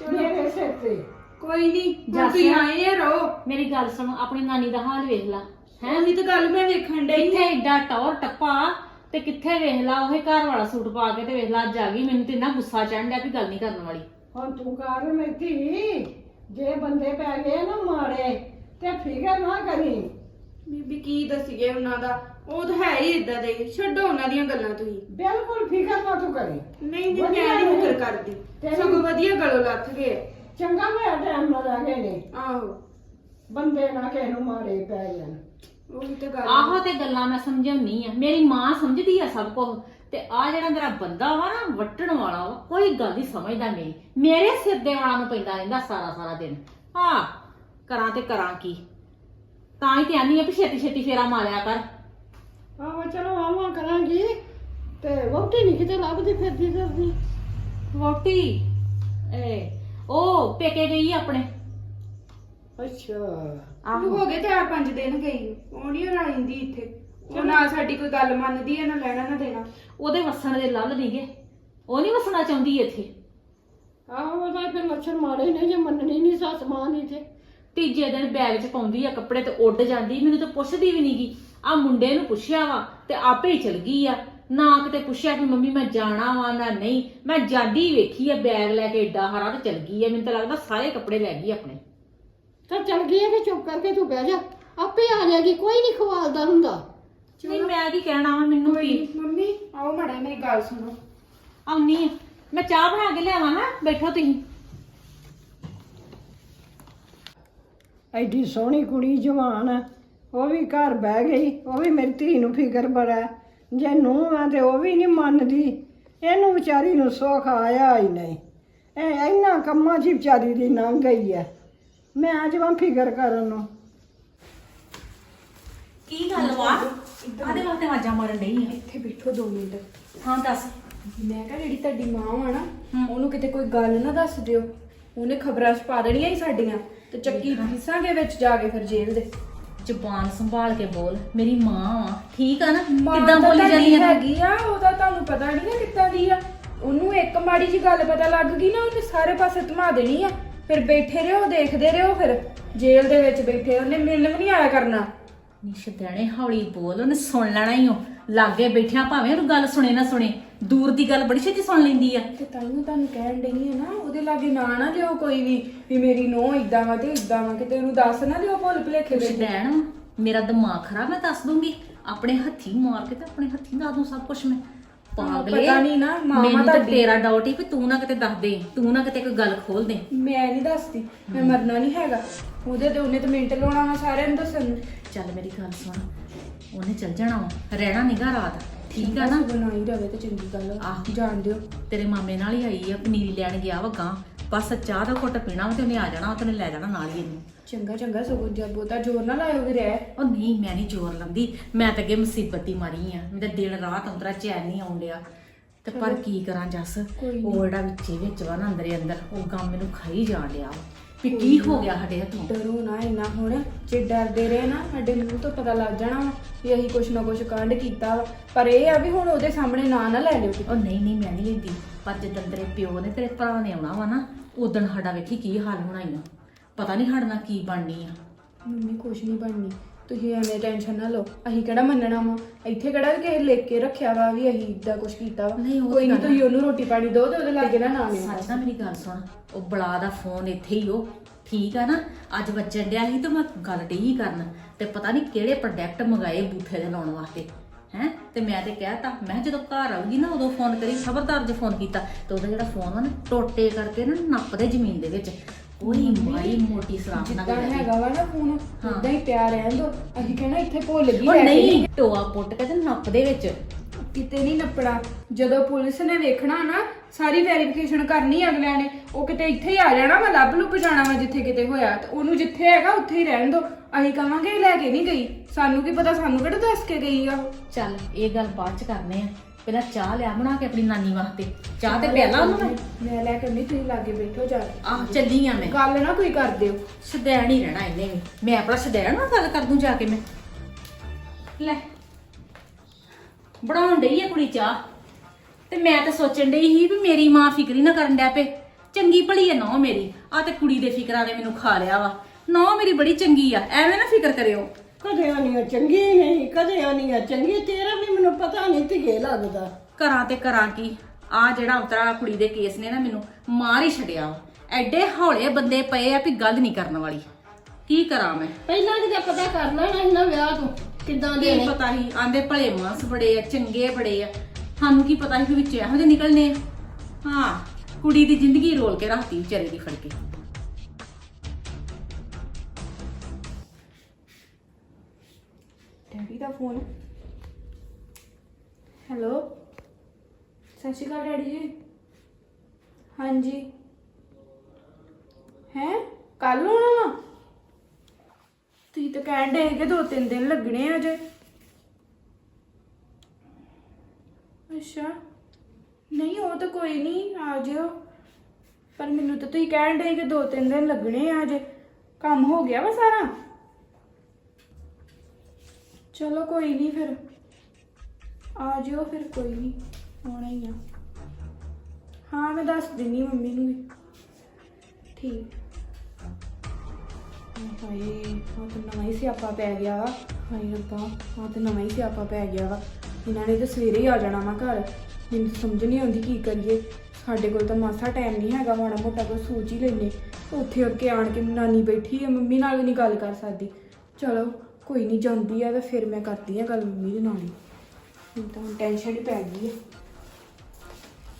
[SPEAKER 5] ਚਲੋ।
[SPEAKER 4] ਮੇਰੇ ਸਿਰ ਤੇ।
[SPEAKER 5] ਕੋਈ ਨਹੀਂ
[SPEAKER 3] ਜੱਸ।
[SPEAKER 5] ਤੁਸੀਂ ਆਏ ਆ ਰਹੋ।
[SPEAKER 3] ਮੇਰੀ ਗੱਲ ਸੁਣੋ ਆਪਣੀ ਨਾਨੀ ਦਾ ਹਾਲ ਵੇਖ ਲਾ।
[SPEAKER 5] ਹੈ? ਉਹੀ ਤਾਂ ਗੱਲ ਮੈਂ ਵੇਖਣ ਡਈ
[SPEAKER 3] ਕਿੱਥੇ ਏਡਾ ਟੌਰ ਟੱਪਾ ਤੇ ਕਿੱਥੇ ਵੇਖ ਲਾ ਉਹ ਘਰ ਵਾਲਾ ਸੂਟ ਪਾ ਕੇ ਤੇ ਵੇਖ ਲਾ ਅੱਜ ਆ ਗਈ ਮੈਨੂੰ ਤੇ ਇੰਨਾ ਗੁੱਸਾ ਚੜ੍ਹਨ ਡਿਆ ਵੀ ਗੱਲ ਨਹੀਂ ਕਰਨ ਵਾਲੀ।
[SPEAKER 4] ਹੁਣ ਤੂੰ ਕਰ ਧੀ ਜੇ ਬੰਦੇ ਪੈ ਗਏ ਨਾ ਮਾਰੇ ਤੇ ਫਿਕਰ ਨਾ ਕਰੀ।
[SPEAKER 5] ਬੀਬੀ ਕੀ ਦੱਸੀਏ ਉਹਨਾਂ ਦਾ? ਉਹ ਤਾਂ ਹੈ ਹੀ ਇਦਾਂ ਦੇ ਹੀ। ਛੱਡੋ ਉਹਨਾਂ ਦੀਆਂ ਗੱਲਾਂ ਤੁਸੀਂ।
[SPEAKER 4] ਬਿਲਕੁਲ ਫਿਕਰ ਨਾ ਤੂੰ ਕਰੀ।
[SPEAKER 5] ਨਹੀਂ ਨਹੀਂ
[SPEAKER 4] ਵਧੀਆ
[SPEAKER 5] ਮੈਂ ਨਹੀਂ
[SPEAKER 4] ਹੈ।
[SPEAKER 5] ਫਿਕਰ ਕਰਦੀ।
[SPEAKER 4] ਤੈਨੂੰ-
[SPEAKER 5] ਸਗੋਂ ਵਧੀਆ ਗਲੋਂ ਲੱਥ ਗਏ।
[SPEAKER 4] ਚੰਗਾ ਹੋਇਆ ਟਾਈਮ ਨਾਲ ਆ ਗਏ ਨੇ।
[SPEAKER 5] ਆਹੋ।
[SPEAKER 4] ਬੰਦੇ ਨਾ ਕਿਸੇ ਨੂੰ ਮਾਰੇ ਪੈ ਜਾਣ।
[SPEAKER 5] ਉਹੀ ਤਾਂ ਗੱਲ
[SPEAKER 3] ਆਹੋ ਤੇ ਗੱਲਾਂ ਮੈਂ ਸਮਝਾਉਣੀ ਆ। ਮੇਰੀ ਮਾਂ ਸਮਝਦੀ ਆ ਸਭ ਕੁਝ ਤੇ ਆ ਜਿਹੜਾ ਮੇਰਾ ਬੰਦਾ ਵਾ ਨਾ ਵੱਟਣ ਵਾਲਾ ਵਾ ਕੋਈ ਗੱਲ ਨਹੀਂ ਸਮਝਦਾ ਮੇਰੀ। ਮੇਰੇ ਸਿਰ ਦੇ ਵਾਲਾਂ ਨੂੰ ਪੈਂਦਾ ਰਹਿੰਦਾ ਸਾਰਾ ਸਾਰਾ ਦਿਨ। ਹਾਂ ਕਰਾਂ ਤੇ ਕਰਾਂ ਕੀ? ਤਾਂ ਹੀ ਤੇ ਆਨੀ ਆ ਵੀ ਛੇਤੀ ਛੇਤੀ ਫੇਰਾ ਮਾਰਿਆ ਕਰ।
[SPEAKER 4] ਆਵਾ ਚਲੋ ਆਵਾਂ ਕਰਾਂਗੀ। ਤੇ ਵਹੁਟੀ ਨਹੀਂ ਕਿਤੇ ਲੱਭਦੀ ਫਿਰਦੀ ਫਿਰਦੀ।
[SPEAKER 3] ਵੋਟੀ ਏ ਉਹ ਪੇਕੇ ਗਈ ਆ ਆਪਣੇ।
[SPEAKER 4] ਅੱਛਾ।
[SPEAKER 5] ਉਹ ਹੋ ਗਏ ਚਾਰ ਪੰਜ ਦਿਨ ਗਈ। ਉਹ ਨਹੀਂ ਰਹਿੰਦੀ ਇੱਥੇ। ਉਹ ਨਾ ਸਾਡੀ ਕੋਈ ਗੱਲ ਮੰਨਦੀ ਹੈ ਨਾ ਲੈਣਾ ਨਾ ਦੇਣਾ।
[SPEAKER 3] ਉਹਦੇ ਵਸਣ ਦੇ ਲੱਲ ਨਹੀਂਗੇ ਉਹ ਨਹੀਂ ਵਸਣਾ ਚਾਹੁੰਦੀ ਇੱਥੇ।
[SPEAKER 4] ਆਹੋ ਉਹਦਾ ਫਿਰ ਲੱਛਣ ਮਾੜੇ ਨੇ ਜੇ ਮੰਨਣੀ ਨਹੀਂ ਸੱਸ ਮਾਂ ਨਹੀਂ ਤੇ
[SPEAKER 3] ਤੀਜੇ ਦਿਨ ਬੈਗ 'ਚ ਪਾਉਂਦੀ ਆ ਕੱਪੜੇ ਤੇ ਉੱਡ ਜਾਂਦੀ। ਮੈਨੂੰ ਤਾਂ ਪੁੱਛਦੀ ਵੀ ਨਹੀਂਗੀ ਆ ਮੁੰਡੇ ਨੂੰ ਪੁੱਛਿਆ ਵਾ ਤੇ ਆਪੇ ਹੀ ਚਲ ਗਈ ਆ। ਨਾ ਕਿਤੇ ਪੁੱਛਿਆ ਕਿ ਮੰਮੀ ਮੈਂ ਜਾਣਾ ਵਾ ਨਾ ਨਹੀਂ ਮੈਂ ਜਾਂਦੀ ਵੇਖੀ ਆ ਬੈਗ ਲੈ ਕੇ ਏਡਾ ਹਰਾ ਤੇ ਚਲ ਗਈ ਆ ਮੈਨੂੰ ਤਾਂ ਲੱਗਦਾ ਸਾਰੇ ਕੱਪੜੇ ਲੈ ਗਈ ਆਪਣੇ।
[SPEAKER 4] ਤਾਂ ਚੱਲ ਗਈ ਹੈ ਕਿ ਚੁੱਪ ਕਰਕੇ ਤੂੰ ਬਹਿ ਜਾ। ਆਪੇ ਆ ਜਾਏਗੀ ਕੋਈ ਨਹੀਂ ਖਵਾਲਦਾ ਹੁੰਦਾ।
[SPEAKER 3] ਨਹੀਂ ਮੈਂ ਕੀ ਕਹਿਣਾ ਵਾ ਮੈਨੂੰ
[SPEAKER 5] ਕੋਈ
[SPEAKER 3] ਕੀ?
[SPEAKER 5] ਨੀ, ਮੰਮੀ ਆਓ ਮਾੜਾ ਮੇਰੀ ਗੱਲ ਸੁਣੋ।
[SPEAKER 3] ਆਉਣੀ ਆ। ਮੈਂ ਚਾਹ ਬਣਾ ਕੇ ਲਿਆਵਾਂ ਹਾਂ ਬੈਠੋ ਤੁਸੀਂ।
[SPEAKER 4] ਐਡੀ ਸੋਹਣੀ ਕੁੜੀ ਜਵਾਨ ਹੈ ਉਹ ਵੀ ਘਰ ਬਹਿ ਗਈ ਉਹ ਵੀ ਮੇਰੀ ਧੀ ਨੂੰ ਫਿਕਰ ਬੜਾ। ਹੈ। ਜੇ ਨੂੰਹ ਆ ਤੇ ਉਹ ਵੀ ਨਹੀਂ ਮੰਨਦੀ ਇਹਨੂੰ ਵਿਚਾਰੀ ਨੂੰ ਸੁੱਖ ਆਇਆ ਹੀ ਨਹੀਂ। ਇਹ ਇੰਨਾ ਕੰਮਾਂ 'ਚ ਹੀ ਵਿਚਾਰੀ ਦੀ ਲੰਘ ਗਈ ਹੈ। ਮੈਂ ਅੱਜ ਵਾਂ ਫਿਕਰ ਕਰਨ ਨੂੰ।
[SPEAKER 3] ਕੀ ਗੱਲ ਵਾ? ਆਦੇ ਵਾਸਤੇ ਆਵਾਜ਼ਾਂ ਮਾਰਨ ਡਈ ਆ।
[SPEAKER 5] ਇੱਥੇ ਬੈਠੋ 2 ਮਿੰਟ।
[SPEAKER 3] ਹਾਂ ਦੱਸ।
[SPEAKER 5] ਮੈਂ ਕਿਹਾ ਜਿਹੜੀ ਤੁਹਾਡੀ ਮਾਂ ਵਾ ਨਾ ਉਹਨੂੰ ਕਿਤੇ ਕੋਈ ਗੱਲ ਨਾ ਦੱਸ ਦਿਓ। ਉਹਨੇ ਖਬਰਾਂ ਛਪਾ ਦੇਣੀਆਂ ਹੀ ਸਾਡੀਆਂ। ਤੇ ਚੱਕੀ ਫੀਸਾਂਗੇ ਵਿੱਚ ਜਾ ਕੇ ਫਿਰ ਜੇਲ੍ਹ ਦੇ।
[SPEAKER 3] ਜ਼ੁਬਾਨ ਸੰਭਾਲ ਕੇ ਬੋਲ ਮੇਰੀ ਮਾਂ ਵਾ ਠੀਕ ਆ ਨਾ? ਕਿੱਦਾਂ ਬੋਲੀ ਜਾਂਦੀ ਆ?
[SPEAKER 5] ਹੈਗੀ ਆ ਉਹਦਾ ਤੁਹਾਨੂੰ ਪਤਾ ਨਹੀਂ ਨਾ ਕਿੱਦਾਂ ਦੀ ਆ। ਉਹਨੂੰ ਇੱਕ ਮਾੜੀ ਜੀ ਗੱਲ ਪਤਾ ਲੱਗ ਗਈ ਨਾ ਉਹਨੇ ਸਾਰੇ ਪਾਸੇ ਧਮਾ ਦੇਣੀ ਆ। ਫਿਰ ਬੈਠੇ ਰਹੋ ਦੇਖਦੇ ਰਹੋ ਫਿਰ। ਜੇਲ੍ਹ ਦੇ ਵਿੱਚ ਬੈਠੇ ਉਹਨੇ ਮਿਲਣ ਵੀ ਨਹੀਂ ਆਇਆ ਕਰਨਾ।
[SPEAKER 3] ਨਿਸ਼ਦਣੇ ਹੌਲੀ ਬੋਲ ਉਹਨੇ ਸੁਣ ਲੈਣਾ ਹੀ ਉਹ ਲਾਗੇ ਬੈਠਿਆ ਭਾਵੇਂ ਉਹ ਗੱਲ ਸੁਣੇ ਨਾ ਸੁਣੇ ਦੂਰ ਦੀ ਗੱਲ ਬੜੀ ਛੇਤੀ ਸੁਣ ਲੈਂਦੀ ਆ।
[SPEAKER 5] ਤੇ ਤਾਂ ਹੀ ਤੁਹਾਨੂੰ ਕਹਿਣ ਡਈ ਆ ਨਾ ਉਹਦੇ ਲਾਗੇ ਨਾ ਨਾ ਲਿਓ ਕੋਈ ਵੀ ਵੀ ਮੇਰੀ ਨੂੰਹ ਇਦਾਂ ਵਾ ਤੇ ਇਦਾਂ ਵਾ ਕਿਤੇ ਉਹਨੂੰ ਦੱਸ ਨਾ ਦਿਓ ਭੁੱਲ ਭੁਲੇਖੇ ਦੇ
[SPEAKER 3] ਨਿਸ਼ਦਣ ਮੇਰਾ ਦਿਮਾਗ ਖਰਾਬ ਮੈਂ ਦੱਸ ਦੂੰਗੀ। ਆਪਣੇ ਹੱਥੀ ਮਾਰ ਕੇ ਤੇ ਆਪਣੇ ਹੱਥੀ ਦੱਸ ਦੂੰ ਸਭ ਕੁਝ ਮੈਂ। ਪਾਗਲੇ
[SPEAKER 5] ਪਤਾ ਨੀ ਨਾ, ਮਾਮਾ
[SPEAKER 3] ਮੈਨੂੰ ਤਾਂ
[SPEAKER 5] ਤੁਹਾਡੀ-
[SPEAKER 3] ਤੇਰਾ ਡਾਊਟ ਹੀ ਵੀ ਤੂੰ ਨਾ ਕਿਤੇ ਦੱਸ ਦੇ ਤੂੰ ਨਾ ਕਿਤੇ ਕੋਈ ਗੱਲ ਖੋਲ ਦੇ।
[SPEAKER 5] ਮੈਂ ਨਹੀਂ ਦੱਸਦੀ ਮੈਂ ਮਰਨਾ ਨਹੀਂ ਹੈਗਾ। ਉਹਦੇ ਤੇ ਉਹਨੇ ਤੇ ਮਿੰਟ ਲਾਉਣਾ ਵਾ ਸਾਰਿਆਂ ਨੂੰ ਦੱਸਣ ਨੂੰ।
[SPEAKER 3] ਚੱਲ ਮੇਰੀ ਗੱਲ ਸੁਣ ਉਹਨੇ ਚੱਲ ਜਾਣਾ ਵਾ। ਰਹਿਣਾ ਨਿਗਾ ਰਾਤ। ਠੀਕ ਆ ਨਾ?
[SPEAKER 5] ਹੀ ਰਵੇ ਤੇ ਚੰਗੀ ਗੱਲ ਆ।
[SPEAKER 3] ਆਹੋ।
[SPEAKER 5] ਜਾਣ ਦਿਓ।
[SPEAKER 3] ਤੇਰੇ ਮਾਮੇ ਨਾਲ ਹੀ ਆਈ ਆ ਪਨੀਰੀ ਲੈਣ ਗਿਆ ਵਾ ਗਾਂ। ਬਸ ਚਾਹ ਦਾ ਘੁੱਟ ਪੀਣਾ ਵਾ ਤੇ ਉਹਨੇ ਆ ਜਾਣਾ ਤੇ ਉਹਨੇ ਲੈ ਜਾਣਾ ਨਾਲ ਹੀ ਇਹਨੂੰ।
[SPEAKER 5] ਚੰਗਾ ਚੰਗਾ ਸਗੋਂ ਜਦ ਬਹੁਤਾ ਜ਼ੋਰ ਨਾ ਲਾਇਓ ਵੀ ਰਹਿ।
[SPEAKER 3] ਉਹ ਨਹੀਂ ਮੈਂ ਨਹੀਂ ਜ਼ੋਰ ਲੰਦੀ ਮੈਂ ਤਾਂ ਅੱਗੇ ਮੁਸੀਬਤ ਦੀ ਮਾਰੀ ਆ। ਮੈਂ ਤਾਂ ਦਿਨ ਰਾਤ ਅੰਦਰਾ ਚੈਨ ਨਹੀਂ ਆਉਣ ਡਿਆ। ਤੇ ਪਰ ਕੀ ਕਰਾਂ ਜੱਸ?
[SPEAKER 5] ਕੋਈ ਨੀ।
[SPEAKER 3] ਉਹ ਜਿਹੜਾ ਵਿੱਚੇ ਵਿੱਚ ਵਾ ਨਾ ਅੰਦਰੇ ਅੰਦਰ ਉਹ ਕੰਮ ਮੈਨੂੰ ਖਾਈ ਜਾਣ ਡਿਆ ਵਾ। ਵੀ ਕੀ ਹੋ ਗਿਆ ਸਾਡੇ ਹੱਥੋਂ?
[SPEAKER 5] ਡਰੋ ਨਾ ਇੰਨਾ ਹੁਣ ਜੇ ਡਰਦੇ ਰਹੇ ਨਾ ਸਾਡੇ ਮੂੰਹ ਤੋਂ ਪਤਾ ਲੱਗ ਜਾਣਾ ਵਾ ਵੀ ਅਸੀਂ ਕੁਛ ਨਾ ਕੁਛ ਕਾਂਡ ਕੀਤਾ ਵਾ। ਪਰ ਇਹ ਆ ਵੀ ਹੁਣ ਉਹਦੇ ਸਾਹਮਣੇ ਨਾ ਨਾ ਲੈ ਲਿਓ
[SPEAKER 3] ਉਹ ਨਹੀਂ ਨਹੀਂ ਮੈਂ ਨਹੀਂ ਲੈਂਦੀ। ਪਰ ਜਦੋਂ ਤੇਰੇ ਪਿਓ ਨੇ ਤੇਰੇ ਭਰਾ ਨੇ ਆਉਣਾ ਵਾ ਨਾ ਉਦੋਂ ਸਾਡਾ ਵੇਖੀ ਕੀ ਹਾਲ ਹੋਣਾ ਈ ਆ। ਪਤਾ ਨਹੀਂ ਸਾਡੇ ਕੀ ਬਣਨੀ ਆ।
[SPEAKER 5] ਮੰਮੀ ਕੁਛ ਨਹੀਂ ਬਣਨੀ। ਤੁਸੀਂ ਐਵੇਂ ਟੈਨਸ਼ਨ ਨਾ ਲਓ। ਅਸੀਂ ਕਿਹੜਾ ਮੰਨਣਾ ਵਾ? ਇੱਥੇ ਕਿਹੜਾ ਵੀ ਕਿਸੇ ਲਿਖ ਕੇ ਰੱਖਿਆ ਵਾ ਵੀ ਅਸੀਂ ਇਦਾਂ ਕੁਛ ਕੀਤਾ ਵਾ?
[SPEAKER 3] ਨਹੀਂ, ਉਹ
[SPEAKER 5] ਕੋਈ ਨਹੀਂ
[SPEAKER 3] ਤਾਂ
[SPEAKER 5] ਤੁਸੀਂ ਉਹਨੂੰ ਰੋਟੀ ਪਾਣੀ ਦਿਓ ਤੇ ਉਹਦੇ ਲਾਗੇ ਨਾ ਨਾ
[SPEAKER 3] ਸੱਚ ਨਾ ਮੇਰੀ ਗੱਲ ਸੁਣ। ਉਹ ਬਲਾ ਦਾ ਫੋਨ ਇੱਥੇ ਹੀ ਉਹ। ਠੀਕ ਆ ਨਾ? ਅੱਜ ਵੱਜਣ ਡਿਆ ਸੀ ਤੇ ਮੈਂ ਗੱਲ ਡਈ ਕਰਨ। ਤੇ ਪਤਾ ਨਹੀਂ ਕਿਹੜੇ ਪ੍ਰੋਡਕਟ ਮੰਗਾਏ ਬੂਥੇ ਦੇ ਲਾਉਣ ਵਾਸਤੇ। ਹੈ? ਤੇ ਮੈਂ ਤੇ ਕਹਿਤਾ ਮੈਂ ਕਿਹਾ ਜਦੋਂ ਘਰ ਆਊਗੀ ਨਾ ਉਦੋਂ ਫੋਨ ਕਰੀ। ਖਬਰਦਾਰ ਜੇ ਫੋਨ ਕੀਤਾ। ਤੇ ਉਹਦਾ ਜਿਹੜਾ ਫੋਨ ਵਾ ਨਾ ਟੋਟੇ ਕਰਕੇ ਨਾ ਨੱਪਦੇ ਜ਼ਮੀਨ ਦੇ ਵਿੱਚ। ਕੋਈ ਮਾਈ ਮੋਟੀ ਸਰਾਖ ਨਾ
[SPEAKER 5] ਜਿੱਦਾਂ
[SPEAKER 3] ਕਰੇ
[SPEAKER 5] ਹੈਗਾ ਵਾ ਨਾ ਫੋਨ
[SPEAKER 3] ਹਾਂ।
[SPEAKER 5] ਉਦਾਂ ਹੀ ਪਿਆ ਰਹਿਣ ਦੋ। ਅਸੀਂ ਕਹਿਣਾ ਇੱਥੇ ਭੁੱਲ ਗਈ
[SPEAKER 3] ਉਹ
[SPEAKER 5] ਲੈ ਕੇ
[SPEAKER 3] ਨਹੀਂ ਟੋਆ ਪੁੱਟ ਕੇ ਤੇ ਨੱਪਦੇ ਵਿੱਚ।
[SPEAKER 5] ਕਿਤੇ ਨਹੀਂ ਨੱਪਣਾ। ਜਦੋਂ ਪੁਲਿਸ ਨੇ ਵੇਖਣਾ ਨਾ ਸਾਰੀ ਵੈਰੀਫਿਕੇਸ਼ਨ ਕਰਨੀ ਅਗਲਿਆਂ ਨੇ ਉਹ ਕਿਤੇ ਇੱਥੇ ਹੀ ਆ ਜਾਣਾ ਵਾ ਲੱਭ ਲੁੱਭ ਜਾਣਾ ਵਾ ਜਿੱਥੇ ਕਿਤੇ ਹੋਇਆ। ਤੇ ਉਹਨੂੰ ਜਿੱਥੇ ਹੈਗਾ ਉੱਥੇ ਹੀ ਰਹਿਣ ਦੋ। ਅਸੀਂ ਕਵਾਂਗੇ ਇਹ ਲੈ ਕੇ ਨਹੀਂ ਗਈ। ਸਾਨੂੰ ਕੀ ਪਤਾ ਸਾਨੂੰ ਕਿਹੜਾ ਦੱਸ ਕੇ ਗਈ ਆ।
[SPEAKER 3] ਚੱਲ ਇਹ ਗੱਲ ਬਾਅਦ ਚ ਕਰਨੇ ਆ। ਪਹਿਲਾਂ ਚਾਹ ਲਿਆ ਬਣਾ ਕੇ ਆਪਣੀ ਨਾਨੀ ਵਾਸਤੇ। ਚਾਹ ਤੇ ਪਿਆਲਾ ਉਹਨੂੰ ਮੈਂ?
[SPEAKER 5] ਮੈਂ ਲੈ ਕੇ ਨਹੀਂ ਤੁਸੀਂ ਲਾਗੇ ਬੈਠੋ ਜਾ ਕੇ।
[SPEAKER 3] ਆਹ ਚੱਲੀ ਆ ਮੈਂ।
[SPEAKER 5] ਗੱਲ ਨਾ ਕੋਈ ਕਰ ਦਿਓ।
[SPEAKER 3] ਸਦੈਣ ਹੀ ਰਹਿਣਾ ਇਹਨੇ ਵੀ। ਮੈਂ ਆਪਣਾ ਸਦੈਣ ਨਾਲ ਗੱਲ ਕਰ ਦੂੰ ਜਾ ਕੇ ਮੈਂ। ਲੈ ਬਣਾਉਣ ਡਈ ਆ ਕੁੜੀ ਚਾਹ। ਤੇ ਮੈਂ ਤਾਂ ਸੋਚਣ ਡਈ ਸੀ ਵੀ ਮੇਰੀ ਮਾਂ ਫਿਕਰੀ ਨਾ ਕਰਨ ਡਿਆ ਪਏ। ਚੰਗੀ ਭਲੀ ਐ ਨੌ ਮੇਰੀ। ਆ ਤੇ ਕੁੜੀ ਦੇ ਫਿਕਰਾਂ ਨੇ ਮੈਨੂੰ ਖਾ ਲਿਆ ਵਾ। ਨੌ ਮੇਰੀ ਬੜੀ ਚੰਗੀ ਆ ਐਵੇਂ ਨਾ ਫਿਕਰ ਕਰਿਓ।
[SPEAKER 4] ਕਦੇ ਆਨੀ ਆ ਚੰਗੀ ਨਹੀਂ ਕਦੇ ਆਨੀ ਆ ਚੰਗੀ ਤੇਰਾ ਵੀ ਮੈਨੂੰ ਪਤਾ ਨਹੀਂ ਧੀਏ ਲੱਗਦਾ।
[SPEAKER 3] ਕਰਾਂ ਤੇ ਕਰਾਂ ਕੀ? ਆ ਜਿਹੜਾ ਉਤਰਾ ਕੁੜੀ ਦੇ ਕੇਸ ਨੇ ਨਾ ਮੈਨੂੰ ਮਾਰ ਹੀ ਛੱਡਿਆ ਵਾ ਐਡੇ ਹੌਲੇ ਬੰਦੇ ਪਏ ਆ ਵੀ ਗੱਲ ਨਹੀਂ ਕਰਨ ਵਾਲੀ। ਕੀ ਕਰਾਂ ਮੈਂ?
[SPEAKER 2] ਪਹਿਲਾਂ ਕਿਤੇ ਪਤਾ ਕਰ ਲੈਣਾ ਸੀ ਨਾ ਵਿਆਹ ਤੋਂ ਕਿੱਦਾਂ ਦੇ
[SPEAKER 3] ਕੀ
[SPEAKER 2] ਨੇ।
[SPEAKER 3] ਪਤਾ ਸੀ? ਆਂਦੇ ਭਲੇ ਮਾਨਸ ਬੜੇ ਆ ਚੰਗੇ ਬੜੇ ਆ। ਸਾਨੂੰ ਕੀ ਪਤਾ ਸੀ ਕਿ ਵਿੱਚ ਇਹੋ ਜਿਹੇ ਨਿਕਲਨੇ ਆ? ਹਾਂ ਕੁੜੀ ਦੀ ਜ਼ਿੰਦਗੀ ਰੋਲ ਕੇ ਰੱਖਤੀ ਵਿਚਾਰੇ ਦੀ ਫੜ ਕੇ।
[SPEAKER 5] ਡੈਡੀ ਦਾ ਫੋਨ। ਹੈਲੋ? ਸਤਿ ਸ਼੍ਰੀ ਅਕਾਲ ਡੈਡੀ ਜੀ। ਹਾਂਜੀ। ਹੈ? ਕੱਲ ਆਉਣਾ ਵਾ? ਤੁਸੀਂ ਤਾਂ ਕਹਿਣ ਦੇ ਕਿ ਦੋ ਤਿੰਨ ਦਿਨ ਲੱਗਣੇ ਆ ਅਜੇ। ਅੱਛਾ। ਨਹੀਂ, ਉਹ ਤਾਂ ਕੋਈ ਨਹੀਂ, ਆ ਜਿਓ। ਪਰ ਮੈਨੂੰ ਤਾਂ ਤੁਸੀਂ ਕਹਿਣ ਦੇ ਕਿ ਦੋ ਤਿੰਨ ਦਿਨ ਲੱਗਣੇ ਆ ਅਜੇ। ਕੰਮ ਹੋ ਗਿਆ ਵਾ ਸਾਰਾ? ਚਲੋ ਕੋਈ ਨਹੀਂ ਫਿਰ। ਆ ਜਿਓ ਫਿਰ ਕੋਈ ਨਹੀਂ ਆਉਣਾ ਹੀ ਆ। ਹਾਂ, ਮੈਂ ਦੱਸ ਦਿੰਨੀ ਮੰਮੀ ਨੂੰ ਵੀ। ਠੀਕ। ਹਾਏ ਹਾਂ ਤਾਂ ਨਵਾਂ ਹੀ ਸਿਆਪਾ ਪੈ ਗਿਆ ਵਾ। ਹਾਏ ਰੱਬਾ ਹਾਂ ਤਾਂ ਨਵਾਂ ਹੀ ਸਿਆਪਾ ਪੈ ਗਿਆ ਵਾ। ਇਹਨਾਂ ਨੇ ਤਾਂ ਸਵੇਰੇ ਹੀ ਆ ਜਾਣਾ ਵਾ ਘਰ। ਮੈਨੂੰ ਤਾਂ ਸਮਝ ਨਹੀਂ ਆਉਂਦੀ ਕੀ ਕਰੀਏ। ਸਾਡੇ ਕੋਲ ਤਾਂ ਮਾਸਾ ਟਾਈਮ ਨਹੀਂ ਹੈਗਾ, ਮਾੜਾ ਮੋਟਾ ਕੋਈ ਸੋਚ ਹੀ ਲੈਨੇ ਉੱਥੇ ਅੱਗੇ ਆਣ ਕੇ ਨਾਨੀ ਬੈਠੀ ਹੈ ਮੰਮੀ ਨਾਲ ਵੀ ਨਹੀਂ ਗੱਲ ਕਰ ਸਕਦੀ। ਚਲੋ ਕੋਈ ਨਹੀਂ ਜਾਂਦੀ ਆ ਤਾਂ ਫਿਰ ਮੈਂ ਕਰਦੀ ਆ ਗੱਲ ਮੰਮੀ ਦੇ ਨਾਲ ਮੈਨੂੰ ਤਾਂ ਟੈਨਸ਼ਨ ਹੀ ਪੈ ਗਈ ਹੈ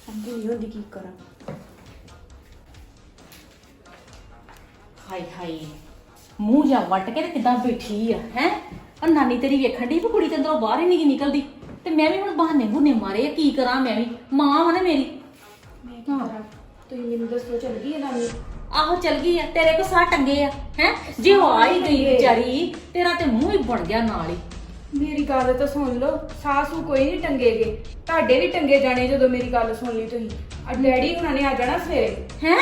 [SPEAKER 5] ਸਮਝ ਨਹੀਂ ਆਉਂਦੀ ਕੀ ਕਰਾਂ।
[SPEAKER 3] ਹਾਏ ਹਾਏ ਮੂੰਹ ਜਾ ਵੱਟ ਕੇ ਤੇ ਕਿਦਾਂ ਬੈਠੀ ਆ ਹੈ? ਆ ਨਾਨੀ ਤੇਰੀ ਵੇਖਣ ਦੀ ਵੀ ਕੁੜੀ ਤੇ ਅੰਦਰੋਂ ਬਾਹਰ ਹੀ ਨਹੀਂ ਨਿਕਲਦੀ। ਤੇ ਮੈਂ ਵੀ ਹੁਣ ਬਹਾਨੇ ਬੁਨੇ ਮਾਰੇ ਆ, ਕੀ ਕਰਾਂ ਮੈਂ ਵੀ? ਮਾਂ ਵਾ ਨਾ ਮੇਰੀ।
[SPEAKER 5] ਮੈਂ ਕੀ ਕਰਾਂ ਤੁਸੀਂ ਮੈਨੂੰ ਦੱਸੋ ਚੱਲ ਗਈ ਹੈ ਨਾਨੀ?
[SPEAKER 3] ਆਹੋ ਚਲ ਗਈ ਆ ਤੇਰੇ ਕੋ ਸਾਹ ਟੰਗੇ ਆ ਹੈ? ਜੇ ਉਹ ਆ ਹੀ ਗਈ ਵਿਚਾਰੀ ਤੇਰਾ ਤੇ ਮੂੰਹ ਹੀ ਬਣ ਗਿਆ ਨਾਲ ਹੀ।
[SPEAKER 5] ਮੇਰੀ ਗੱਲ ਤਾਂ ਸੁਣ ਲਓ ਸਾਸੂ ਕੋਈ ਨਹੀਂ ਟੰਗੇਗੇ। ਤੁਹਾਡੇ ਵੀ ਟੰਗੇ ਜਾਣੇ ਜਦੋਂ ਮੇਰੀ ਗੱਲ ਸੁਣ ਲਈ ਤੁਸੀਂ। ਆ ਡੈਡੀ ਹੁਣਾਂ ਨੇ ਆ ਜਾਣਾ ਸਵੇਰੇ।
[SPEAKER 3] ਹੈ?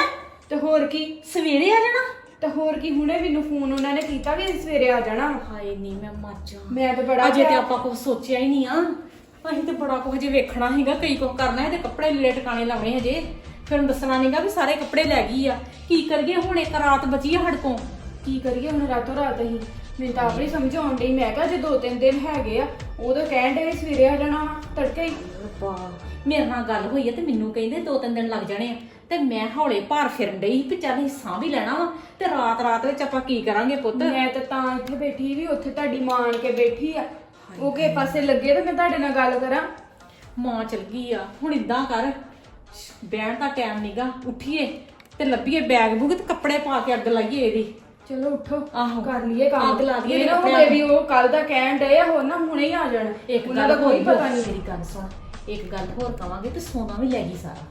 [SPEAKER 5] ਤੇ ਹੋਰ ਕੀ?
[SPEAKER 3] ਸਵੇਰੇ ਆ ਜਾਣਾ?
[SPEAKER 5] ਤੇ ਹੋਰ ਕੀ ਹੁਣੇ ਮੈਨੂੰ ਫੋਨ ਉਹਨਾਂ ਨੇ ਕੀਤਾ ਵੀ ਸਵੇਰੇ ਆ ਜਾਣਾ।
[SPEAKER 3] ਹਾਏ ਨਹੀਂ ਮੈਂ ਮਰ ਜਾ
[SPEAKER 5] ਮੈਂ ਤਾਂ ਬੜਾ
[SPEAKER 3] ਅਜੇ ਤੇ ਆਪਾਂ ਕੁਝ ਸੋਚਿਆ ਹੀ ਨਹੀਂ ਆ। ਅਸੀਂ ਤੇ ਬੜਾ ਕੁਝ ਹਜੇ ਵੇਖਣਾ ਹੈਗਾ ਕਈ ਕੁਝ ਕਰਨਾ ਹੈ ਤੇ ਕੱਪੜੇ ਲੀੜੇ ਟਿਕਾਣੇ ਲਾਉਣੇ ਹਜੇ। ਫਿਰ ਦੱਸਣਾ ਨਹੀਂਗਾ ਵੀ ਸਾਰੇ ਕੱਪੜੇ ਲੈ ਗਈ ਆ। ਕੀ ਕਰੀਏ ਹੁਣ ਇੱਕ ਰਾਤ ਬਚੀ ਆ ਕੋਲ।
[SPEAKER 5] ਕੀ ਕਰੀਏ ਹੁਣ ਰਾਤੋਂ ਰਾਤ ਹੀ ਮੈਨੂੰ ਤਾਂ ਆਪਣੀ ਸਮਝ ਆਉਣ ਡਈ। ਮੈਂ ਕਿਹਾ ਜੇ ਦੋ ਤਿੰਨ ਦਿਨ ਹੈਗੇ ਆ ਉਹ ਤਾਂ ਕਹਿਣ ਦੇ ਸਵੇਰੇ ਆ ਜਾਣਾ ਵਾ, ਤੜਕੇ ਹੀ।
[SPEAKER 3] ਮੇਰੇ ਨਾਲ ਗੱਲ ਹੋਈ ਹੈ ਤੇ ਮੈਨੂੰ ਕਹਿੰਦੇ ਦੋ ਤਿੰਨ ਦਿਨ ਲੱਗ ਜਾਣੇ ਆ। ਤੇ ਮੈਂ ਹੌਲੇ ਭਾਰ ਫਿਰਨ ਡਈ ਵੀ ਚੱਲ ਹਿੱਸਾ ਵੀ ਲੈਣਾ ਵਾ। ਤੇ ਰਾਤ ਰਾਤ ਵਿੱਚ ਆਪਾਂ ਕੀ ਕਰਾਂਗੇ ਪੁੱਤ?
[SPEAKER 5] ਮੈਂ ਤਾਂ ਤਾਂ ਇੱਥੇ ਬੈਠੀ ਵੀ ਉੱਥੇ ਤੁਹਾਡੀ ਮਾਂ ਆਣ ਕੇ ਬੈਠੀ ਆ। ਉਹ ਕੇ ਪਾਸੇ ਲੱਗੇ ਤੇ ਮੈਂ ਤੁਹਾਡੇ ਨਾਲ ਗੱਲ ਕਰਾਂ।
[SPEAKER 3] ਮਾਂ ਚਲ ਗਈ ਆ। ਹੁਣ ਇਦਾਂ ਕਰ ਬਹਿਣ ਦਾ ਟਾਈਮ ਨਹੀਂਗਾ ਉੱਠੀਏ ਤੇ ਲੱਭੀਏ ਬੈਗ ਬੁਗ ਤੇ ਕੱਪੜੇ ਪਾ ਕੇ ਅੱਗ ਲਾਈਏ ਇਹਦੀ।
[SPEAKER 5] ਚਲੋ ਉੱਠੋ
[SPEAKER 3] ਆਹੋ।
[SPEAKER 5] ਕਰ ਲਈਏ ਕੰਮ।
[SPEAKER 3] ਅੱਗ ਲਾ ਦਈਏ
[SPEAKER 5] ਇਹ ਨਾ
[SPEAKER 3] ਆਪਣੇ
[SPEAKER 5] ਹੋਵੇ
[SPEAKER 3] ਆਪ।
[SPEAKER 5] ਵੀ ਉਹ ਕੱਲ ਦਾ ਕਹਿਣ ਡਏ ਆ ਹੋਰ ਨਾ ਹੁਣੇ ਹੀ ਆ ਜਾਣ।
[SPEAKER 3] ਇੱਕ
[SPEAKER 5] ਉਹਨਾਂ
[SPEAKER 3] ਗੱਲ
[SPEAKER 5] ਦਾ ਕੋਈ
[SPEAKER 3] ਹੋਰ
[SPEAKER 5] ਪਤਾ ਨਹੀਂ।
[SPEAKER 3] ਮੇਰੀ ਗੱਲ ਸੁਣ ਇੱਕ ਗੱਲ ਹੋਰ ਕਵਾਂਗੇ ਤੇ ਸੋਨਾ ਵੀ ਲੈ ਗਈ ਸਾਰਾ।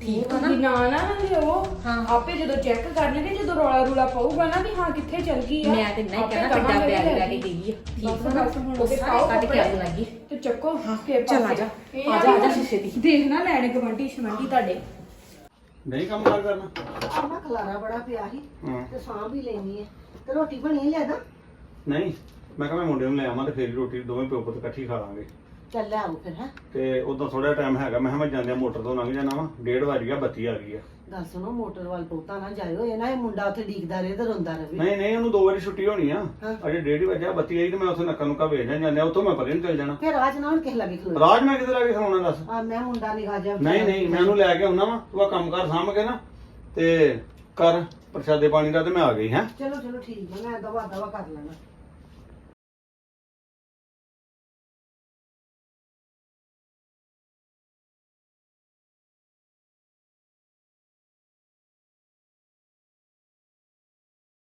[SPEAKER 3] ਠੀਕ ਆ ਨਾ?
[SPEAKER 5] ਨਾ ਨਾ ਤੇ ਉਹ
[SPEAKER 3] ਹਾਂ।
[SPEAKER 5] ਆਪੇ ਜਦੋਂ ਚੈੱਕ ਕਰਨਗੇ ਜਦੋਂ ਰੌਲਾ ਰੂਲਾ ਪਊਗਾ ਨਾ ਵੀ ਹਾਂ ਕਿੱਥੇ ਚਲ ਗਈ ਆ।
[SPEAKER 3] ਮੈਂ ਤੇ ਨਹੀਂ
[SPEAKER 5] ਆਪੇ
[SPEAKER 3] ਕਹਿਣਾ ਵੱਡਾ
[SPEAKER 5] ਵੀ
[SPEAKER 3] ਲੈ ਕੇ ਗਈ ਆ। ਠੀਕ ਆ ਨਾ?
[SPEAKER 5] ਬਸ ਹੁਣ
[SPEAKER 3] ਉਹ
[SPEAKER 5] ਉਹਦੇ
[SPEAKER 3] ਸਾਰੇ
[SPEAKER 5] ਪਾਓ
[SPEAKER 3] ਕੱਢ ਕੇ
[SPEAKER 5] ਕੱਪੜੇ।
[SPEAKER 3] ਲੱਗੀ।
[SPEAKER 5] ਤੇ ਚੱਕੋ ਕੇ
[SPEAKER 3] ਚੱਲ। ਆ ਜਾ, ਆ ਜਾ, ਆ ਜਾ ਸ਼ੀਸ਼ੇ ਦੀ।
[SPEAKER 5] ਦੇਖ ਨਾ ਲੈਣ ਗਵੰਡੀ ਸ਼ਮੰਡੀ ਤੁਹਾਡੇ।
[SPEAKER 6] ਨਹੀਂ ਕੰਮ ਕਾਰ ਕਰਨਾ?
[SPEAKER 4] ਆਹ ਖਲਾਰਾ ਬੜਾ ਪਿਆ ਸੀ
[SPEAKER 6] ਹਾਂ।
[SPEAKER 4] ਤੇ ਸਾਂਭ ਹੀ ਲੈਣੀ ਹੈ ਤੇ ਰੋਟੀ ਬਣੀ ਲੈ ਦਾ?
[SPEAKER 6] ਨਹੀਂ ਮੈਂ ਕਿਹਾ ਮੈਂ ਮੁੰਡੇ ਨੂੰ ਲੈ ਆਵਾਂ ਤੇ ਫੇਰ ਰੋਟੀ ਦੋਵੇਂ ਪਿਓ ਪੁੱਤ ਇਕੱਠੀ ਖਾ ਲਾਂਗੇ।
[SPEAKER 4] ਚੱਲ ਲੈ ਆਓ ਫਿਰ ਹੈ?
[SPEAKER 6] ਤੇ ਉਦੋਂ ਥੋੜਾ ਟਾਈਮ ਹੈਗਾ ਮੈਂ ਕਿਹਾ ਮੈਂ ਜਾਂਦਿਆਂ ਮੋਟਰ ਤੋਂ ਲੰਘ ਜਾਣਾ ਵਾ ਡੇਢ ਵੱਜ ਗਿਆ ਬੱਤੀ ਆ ਗਈ ਆ।
[SPEAKER 4] ਗੱਲ ਸੁਣੋ ਮੋਟਰ ਵੱਲ ਬਹੁਤਾ ਨਾ ਜਾਇਓ ਇਹ ਨਾ ਇਹ ਮੁੰਡਾ ਉੱਥੇ ਡੀਕਦਾ ਰਹੇ ਤੇ ਰੋਂਦਾ ਰਹੇ।
[SPEAKER 6] ਨਹੀਂ ਨਹੀਂ ਉਹਨੂੰ ਦੋ ਵਾਰੀ ਛੁੱਟੀ ਹੋਣੀ ਆ।
[SPEAKER 4] ਹਾਂ।
[SPEAKER 6] ਅਜੇ ਡੇਢ ਹੀ ਵਜੇ ਬੱਤੀ ਆਈ ਤੇ ਮੈਂ ਉੱਥੇ ਨੱਕਾ ਨੁੱਕਾ ਵੇਚ ਜਾਂ ਜਾਂਦਿਆਂ ਉੱਥੋਂ ਮੈਂ ਪਰੇ ਨੂੰ ਚੱਲ ਜਾਣਾ।
[SPEAKER 4] ਫਿਰ ਰਾਜ ਨਾਲ ਕਿਸ ਲੱਗੇ ਖਲੋ
[SPEAKER 6] ਰਾਜ ਮੈਂ ਕਿਤੇ ਲੱਗੇ ਖਾਉਣਾ ਦੱਸ।
[SPEAKER 4] ਆ ਮੈਂ ਮੁੰਡਾ ਨਿਗਾਹ ਜਾ
[SPEAKER 6] ਨਹੀਂ ਨਹੀਂ ਮੈਂ ਉਹਨੂੰ ਲੈ ਕੇ ਆਉਣਾ ਵਾ ਤੂੰ ਆ ਕੰਮ ਕਰ ਸਾਂਭ ਕੇ ਨਾ ਤੇ ਕਰ ਪ੍ਰਸ਼ਾਦੇ ਪਾਣੀ ਦਾ ਤੇ ਮੈਂ ਆ ਗਈ ਹੈ।
[SPEAKER 4] ਚਲੋ ਚਲੋ ਠੀਕ ਹੈ ਮੈਂ ਦਵਾ ਦਵਾ ਕਰ ਲੈਣਾ।